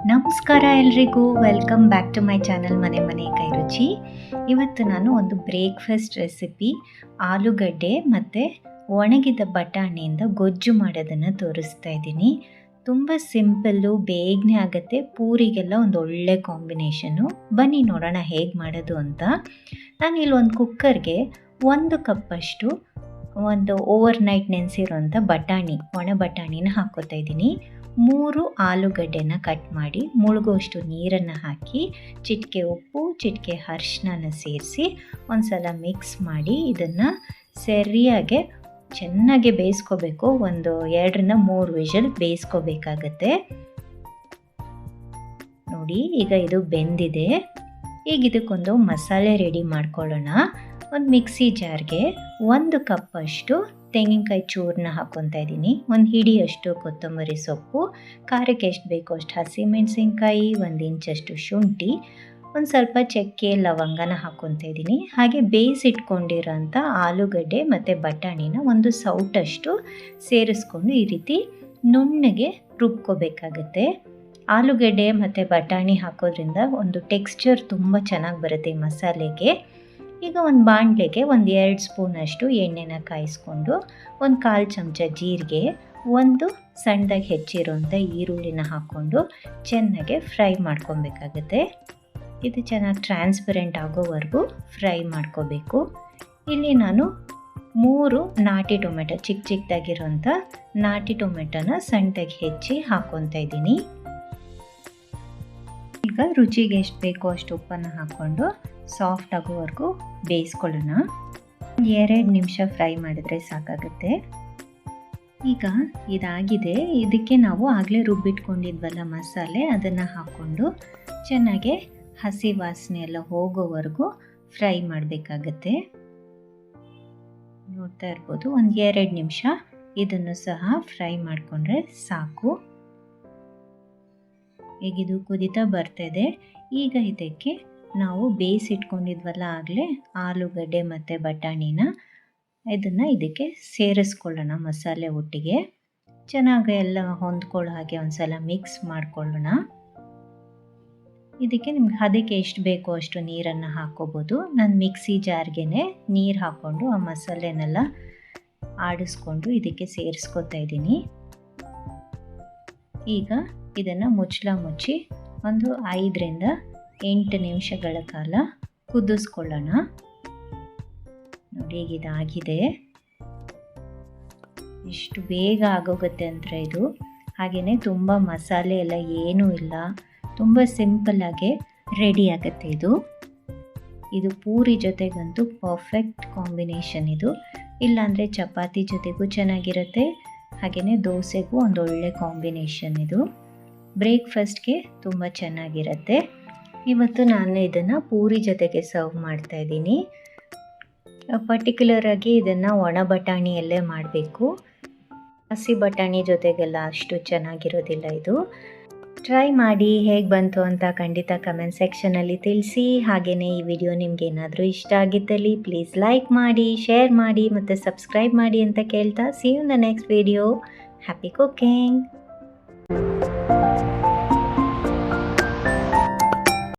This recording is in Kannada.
ನಮಸ್ಕಾರ ಎಲ್ರಿಗೂ. Welcome back to my channel ಮನೆ ಮನೆ ಕೈ ರುಚಿ. ಇವತ್ತು ನಾನು ಒಂದು ಬ್ರೇಕ್ಫಾಸ್ಟ್ ರೆಸಿಪಿ ಆಲೂಗಡ್ಡೆ ಮತ್ತು ಒಣಗಿದ ಬಟಾಣಿಯಿಂದ ಗೊಜ್ಜು ಮಾಡೋದನ್ನು ತೋರಿಸ್ತಾ ಇದ್ದೀನಿ. ತುಂಬ ಸಿಂಪಲ್ಲು ಬೇಗನೆ ಆಗುತ್ತೆ. ಪೂರಿಗೆಲ್ಲ ಒಂದು ಒಳ್ಳೆ ಕಾಂಬಿನೇಷನು ಬನ್ನಿ ನೋಡೋಣ ಹೇಗೆ ಮಾಡೋದು ಅಂತ. ನಾನು ಇಲ್ಲಿ ಒಂದು ಕುಕ್ಕರ್ಗೆ ಒಂದು ಕಪ್ಪಷ್ಟು ಒಂದು ಓವರ್ ನೈಟ್ ನೆನೆಸಿರೋಂಥ ಬಟಾಣಿ, ಒಣ ಬಟಾಣಿನ ಹಾಕೋತಾ ಇದ್ದೀನಿ. ಮೂರು ಆಲೂಗಡ್ಡೆನ ಕಟ್ ಮಾಡಿ ಮುಳುಗುವಷ್ಟು ನೀರನ್ನು ಹಾಕಿ, ಚಿಟಿಕೆ ಉಪ್ಪು, ಚಿಟಿಕೆ ಅರಿಶಿನ ಸೇರಿಸಿ ಒಂದು ಸಲ ಮಿಕ್ಸ್ ಮಾಡಿ ಇದನ್ನು ಸರಿಯಾಗಿ ಚೆನ್ನಾಗಿ ಬೇಯಿಸ್ಕೋಬೇಕು. ಒಂದು ಎರಡರಿಂದ ಮೂರು ವಿಷಲ್ ಬೇಯಿಸ್ಕೋಬೇಕಾಗತ್ತೆ. ನೋಡಿ, ಈಗ ಇದು ಬೆಂದಿದೆ. ಈಗ ಇದಕ್ಕೊಂದು ಮಸಾಲೆ ರೆಡಿ ಮಾಡ್ಕೊಳ್ಳೋಣ. ಒಂದು ಮಿಕ್ಸಿ ಜಾರ್ಗೆ ಒಂದು ಕಪ್ಪಷ್ಟು ತೆಂಗಿನಕಾಯಿ ಚೂರನ್ನ ಹಾಕ್ಕೊತಾ ಇದ್ದೀನಿ. ಒಂದು ಹಿಡಿಯಷ್ಟು ಕೊತ್ತಂಬರಿ ಸೊಪ್ಪು, ಖಾರಕ್ಕೆ ಎಷ್ಟು ಬೇಕೋ ಅಷ್ಟು ಹಸಿಮೆಣಸಿನ್ಕಾಯಿ ಒಂದು ಇಂಚಷ್ಟು ಶುಂಠಿ, ಒಂದು ಸ್ವಲ್ಪ ಚಕ್ಕೆ, ಲವಂಗನ ಹಾಕ್ಕೊತಾ ಇದ್ದೀನಿ. ಹಾಗೆ ಬೇಯಿಸಿಟ್ಕೊಂಡಿರೋಂಥ ಆಲೂಗಡ್ಡೆ ಮತ್ತು ಬಟಾಣಿನ ಒಂದು ಸೌಟಷ್ಟು ಸೇರಿಸ್ಕೊಂಡು ಈ ರೀತಿ ನುಣ್ಣಗೆ ರುಬ್ಕೋಬೇಕಾಗತ್ತೆ. ಆಲೂಗಡ್ಡೆ ಮತ್ತು ಬಟಾಣಿ ಹಾಕೋದ್ರಿಂದ ಒಂದು ಟೆಕ್ಸ್ಚರ್ ತುಂಬ ಚೆನ್ನಾಗಿ ಬರುತ್ತೆ ಮಸಾಲೆಗೆ. ಈಗ ಒಂದು ಬಾಣಲೆಗೆ ಒಂದು ಎರಡು ಸ್ಪೂನಷ್ಟು ಎಣ್ಣೆನ ಕಾಯಿಸ್ಕೊಂಡು ಒಂದು ಕಾಲು ಚಮಚ ಜೀರಿಗೆ, ಒಂದು ಸಣ್ಣದಾಗಿ ಹೆಚ್ಚಿರೋಂಥ ಈರುಳ್ಳಿನ ಹಾಕ್ಕೊಂಡು ಚೆನ್ನಾಗಿ ಫ್ರೈ ಮಾಡ್ಕೊಬೇಕಾಗುತ್ತೆ. ಇದು ಚೆನ್ನಾಗಿ ಟ್ರಾನ್ಸ್ಪರೆಂಟ್ ಆಗೋವರೆಗೂ ಫ್ರೈ ಮಾಡ್ಕೋಬೇಕು. ಇಲ್ಲಿ ನಾನು ಮೂರು ನಾಟಿ ಟೊಮೆಟೊ ಚಿಕ್ಕ ಚಿಕ್ಕದಾಗಿರೋಂಥ ನಾಟಿ ಟೊಮೆಟೊನ ಸಣ್ಣದಾಗಿ ಹೆಚ್ಚಿ ಹಾಕ್ಕೊತಾ ಇದ್ದೀನಿ. ಈಗ ರುಚಿಗೆ ಎಷ್ಟು ಬೇಕೋ ಅಷ್ಟು ಉಪ್ಪನ್ನು ಹಾಕ್ಕೊಂಡು ಸಾಫ್ಟ್ ಆಗೋವರೆಗೂ ಬೇಯಿಸ್ಕೊಳ್ಳೋಣ. ಎರಡು ನಿಮಿಷ ಫ್ರೈ ಮಾಡಿದ್ರೆ ಸಾಕಾಗುತ್ತೆ. ಈಗ ಇದಾಗಿದೆ. ಇದಕ್ಕೆ ನಾವು ಆಗಲೇ ರುಬ್ಬಿಟ್ಕೊಂಡಿದ್ವಲ್ಲ ಮಸಾಲೆ, ಅದನ್ನು ಹಾಕ್ಕೊಂಡು ಚೆನ್ನಾಗೆ ಹಸಿ ವಾಸನೆ ಎಲ್ಲ ಹೋಗೋವರೆಗೂ ಫ್ರೈ ಮಾಡಬೇಕಾಗತ್ತೆ. ನೋಡ್ತಾ ಇರ್ಬೋದು, ಒಂದು ಎರಡು ನಿಮಿಷ ಇದನ್ನು ಸಹ ಫ್ರೈ ಮಾಡಿಕೊಂಡ್ರೆ ಸಾಕು. ಈಗ ಇದು ಬರ್ತಾ ಇದೆ. ಈಗ ಇದಕ್ಕೆ ನಾವು ಬೇಯಿಸಿಟ್ಕೊಂಡಿದ್ವಲ್ಲ ಆಗಲೇ, ಆಲೂಗಡ್ಡೆ ಮತ್ತು ಬಟಾಣಿನ. ಇದನ್ನು ಇದಕ್ಕೆ ಸೇರಿಸ್ಕೊಳ್ಳೋಣ ಮಸಾಲೆ ಒಟ್ಟಿಗೆ. ಚೆನ್ನಾಗಿ ಎಲ್ಲ ಹೊಂದ್ಕೊಳ್ಳೋ ಹಾಗೆ ಒಂದು ಸಲ ಮಿಕ್ಸ್ ಮಾಡ್ಕೊಳ್ಳೋಣ. ಇದಕ್ಕೆ ನಿಮ್ಗೆ ಅದಕ್ಕೆ ಎಷ್ಟು ಬೇಕೋ ಅಷ್ಟು ನೀರನ್ನು ಹಾಕ್ಕೋಬೋದು. ನಾನು ಮಿಕ್ಸಿ ಜಾರ್ಗೆ ನೀರು ಹಾಕ್ಕೊಂಡು ಆ ಮಸಾಲೆನೆಲ್ಲ ಆಡಿಸ್ಕೊಂಡು ಇದಕ್ಕೆ ಸೇರಿಸ್ಕೊತಾ ಇದ್ದೀನಿ. ಈಗ ಇದನ್ನು ಮುಚ್ಚಳ ಮುಚ್ಚಿ ಒಂದು ಐದರಿಂದ ಎಂಟು ನಿಮಿಷಗಳ ಕಾಲ ಕುದಿಸ್ಕೊಳ್ಳೋಣ. ನೋಡಿ ಈಗ ಇದಾಗಿದೆ ಎಷ್ಟು ಬೇಗ ಆಗೋಗುತ್ತೆ ಅಂದರೆ ಇದು. ಹಾಗೆಯೇ ತುಂಬ ಮಸಾಲೆ ಎಲ್ಲ ಏನೂ ಇಲ್ಲ. ತುಂಬ ಸಿಂಪಲ್ಲಾಗೆ ರೆಡಿ ಆಗುತ್ತೆ ಇದು. ಇದು ಪೂರಿ ಜೊತೆಗಂತೂ ಪರ್ಫೆಕ್ಟ್ ಕಾಂಬಿನೇಷನ್ ಇದು. ಇಲ್ಲಾಂದರೆ ಚಪಾತಿ ಜೊತೆಗೂ ಚೆನ್ನಾಗಿರುತ್ತೆ. ಹಾಗೆಯೇ ದೋಸೆಗೂ ಒಂದು ಒಳ್ಳೆ ಕಾಂಬಿನೇಷನ್ ಇದು. ಬ್ರೇಕ್ಫಾಸ್ಟ್ಗೆ ತುಂಬ ಚೆನ್ನಾಗಿರುತ್ತೆ. ಇವತ್ತು ನಾನು ಇದನ್ನು ಪೂರಿ ಜೊತೆಗೆ ಸರ್ವ್ ಮಾಡ್ತಾ ಇದ್ದೀನಿ. ಪರ್ಟಿಕ್ಯುಲರಾಗಿ ಇದನ್ನು ಒಣ ಬಟಾಣಿಯಲ್ಲೇ ಮಾಡಬೇಕು. ಹಸಿ ಬಟಾಣಿ ಜೊತೆಗೆಲ್ಲ ಅಷ್ಟು ಚೆನ್ನಾಗಿರೋದಿಲ್ಲ ಇದು. ಟ್ರೈ ಮಾಡಿ ಹೇಗೆ ಬಂತು ಅಂತ ಖಂಡಿತ ಕಮೆಂಟ್ ಸೆಕ್ಷನಲ್ಲಿ ತಿಳಿಸಿ. ಹಾಗೆಯೇ ಈ ವಿಡಿಯೋ ನಿಮ್ಗೆ ಏನಾದರೂ ಇಷ್ಟ ಆಗಿದ್ದಲ್ಲಿ ಪ್ಲೀಸ್ ಲೈಕ್ ಮಾಡಿ ಶೇರ್ ಮಾಡಿ ಮತ್ತು ಸಬ್ಸ್ಕ್ರೈಬ್ ಮಾಡಿ ಅಂತ ಕೇಳ್ತಾ. See you the next video happy cooking